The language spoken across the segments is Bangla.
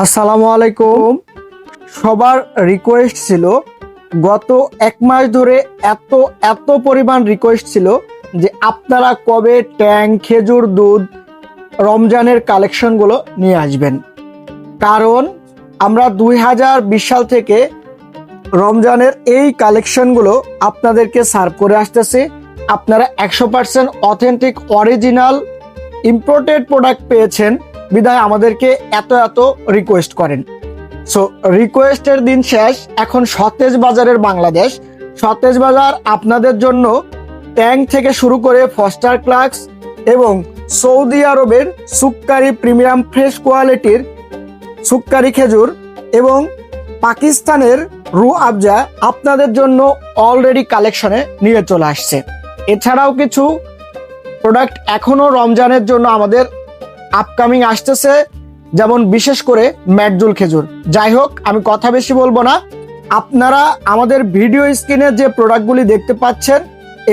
আসসালামু আলাইকুম। সবার রিকোয়েস্ট ছিল, গত এক মাস ধরে এত এত পরিমাণ রিকোয়েস্ট ছিল যে আপনারা কবে ট্যাং, খেজুর, দুধ, রমজানের কালেকশনগুলো নিয়ে আসবেন। কারণ আমরা দুই হাজার বিশ সাল থেকে রমজানের এই কালেকশনগুলো আপনাদেরকে সার্ভ করে আসতেছি। আপনারা একশো percent authentic original imported product পেয়েছেন। বিদায় আমাদেরকে এত এত রিকোয়েস্ট করেন। সো রিকোয়েস্টের দিন শেষ, এখন সতেজ বাজারের বাংলাদেশ। সতেজ বাজার আপনাদের জন্য ট্যাঙ্ক থেকে শুরু করে ফস্টার ক্লাক্স এবং সৌদি আরবের সুক্কারি প্রিমিয়াম ফ্রেশ কোয়ালিটির সুক্কারি খেজুর এবং পাকিস্তানের রু আবজা আপনাদের জন্য অলরেডি কালেকশনে নিয়ে চলে আসছে। এছাড়াও কিছু প্রোডাক্ট এখনও রমজানের জন্য আমাদের আপকামিং আসতেছে, যেমন বিশেষ করে ম্যাটজুল খেজুর। যাই হোক, আমি কথা বেশি বলব না। আপনারা আমাদের ভিডিও স্ক্রিনে যে প্রোডাক্টগুলি দেখতে পাচ্ছেন,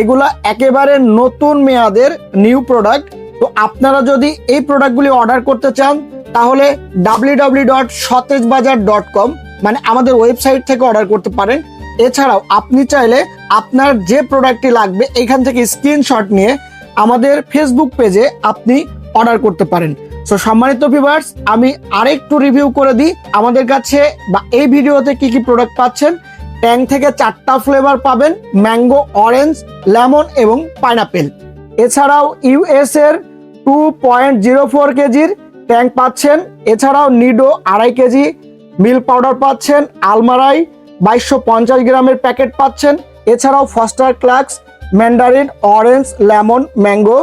এগুলা একেবারে নতুন মেয়াদের নিউ প্রোডাক্ট তো আপনারা যদি এই প্রোডাক্টগুলি অর্ডার করতে চান, তাহলে ডাব্লিউ ডট সতেজ বাজার ডট কম মানে আমাদের ওয়েবসাইট থেকে অর্ডার করতে পারেন। এছাড়াও আপনি চাইলে আপনার যে প্রোডাক্টটি লাগবে, এখান থেকে স্ক্রিনশট নিয়ে আমাদের ফেসবুক পেজে আপনি অর্ডার করতে পারেন। সো সম্মানিত ভিউয়ার্স আমি আরেকটু রিভিউ করে দিই। আমাদের কাছে বা এই ভিডিওতে কি কি প্রোডাক্ট পাচ্ছেন? ট্যাং থেকে চারটা ফ্লেভার পাবেন ম্যাঙ্গো অরেঞ্জ লেমন এবং পাইনাপেল এছাড়াও ইউএস এর টু পয়েন্ট জিরো ফোর কেজির ট্যাঙ্ক পাচ্ছেন। এছাড়াও নিডো আড়াই কেজি মিল্ক পাউডার পাচ্ছেন আলমারাই বাইশশো পঞ্চাশ গ্রামের প্যাকেট পাচ্ছেন। এছাড়াও Foster Clarks mandarin orange lemon mango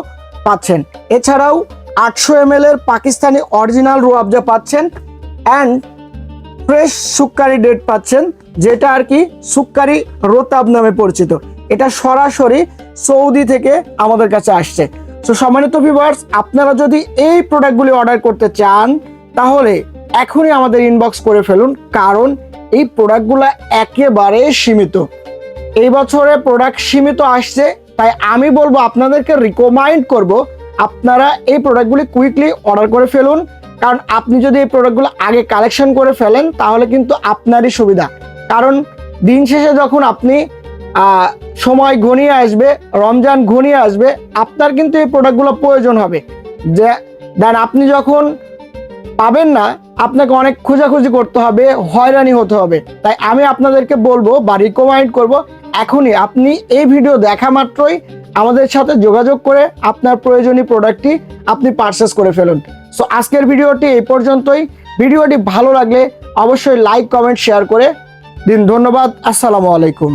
পাচ্ছেন। এছাড়াও আটশো এম এর পাকিস্তানি অরিজিনাল রুয়াবজা পাচ্ছেন অ্যান্ড ফ্রেশ সুক্কারি ডেট পাচ্ছেন, যেটা আর কি সুক্কারি রোতাব নামে পরিচিত। এটা সরাসরি সৌদি থেকে আমাদের কাছে আসছে। তো সম্মানিত ভিউয়ার্স আপনারা যদি এই প্রোডাক্টগুলি অর্ডার করতে চান, তাহলে এখনই আমাদের ইনবক্স করে ফেলুন, কারণ এই প্রোডাক্টগুলো একেবারে সীমিত। এই বছরে প্রোডাক্ট সীমিত আসছে তাই আমি বলব আপনাদেরকে রিকমাইন্ড করব আপনারা এই প্রোডাক্টগুলি কুইকলি অর্ডার করে ফেলুন। কারণ আপনি যদি এই প্রোডাক্টগুলো আগে কালেকশন করে ফেলেন, তাহলে কিন্তু আপনারই সুবিধা। কারণ দিন শেষে যখন আপনি সময় ঘনিয়ে আসবে, রমজান ঘনিয়ে আসবে, আপনার কিন্তু এই প্রোডাক্টগুলো প্রয়োজন হবে। যে, দেন আপনি যখন পাবেন না, আপনাকে অনেক খোঁজাখুঁজি করতে হবে, হয়রানি হতে হবে। তাই আমি আপনাদেরকে বলব বা রিকমাইন্ড করব এখনই আপনি এই ভিডিও দেখা মাত্রই আমাদের সাথে যোগাযোগ করে আপনার প্রয়োজনীয় প্রোডাক্টটি আপনি পারচেস করে ফেলুন। সো আজকের ভিডিওটি এই পর্যন্তই। ভিডিওটি ভালো লাগলে অবশ্যই লাইক কমেন্ট শেয়ার করে দিন। ধন্যবাদ। আসসালামু আলাইকুম।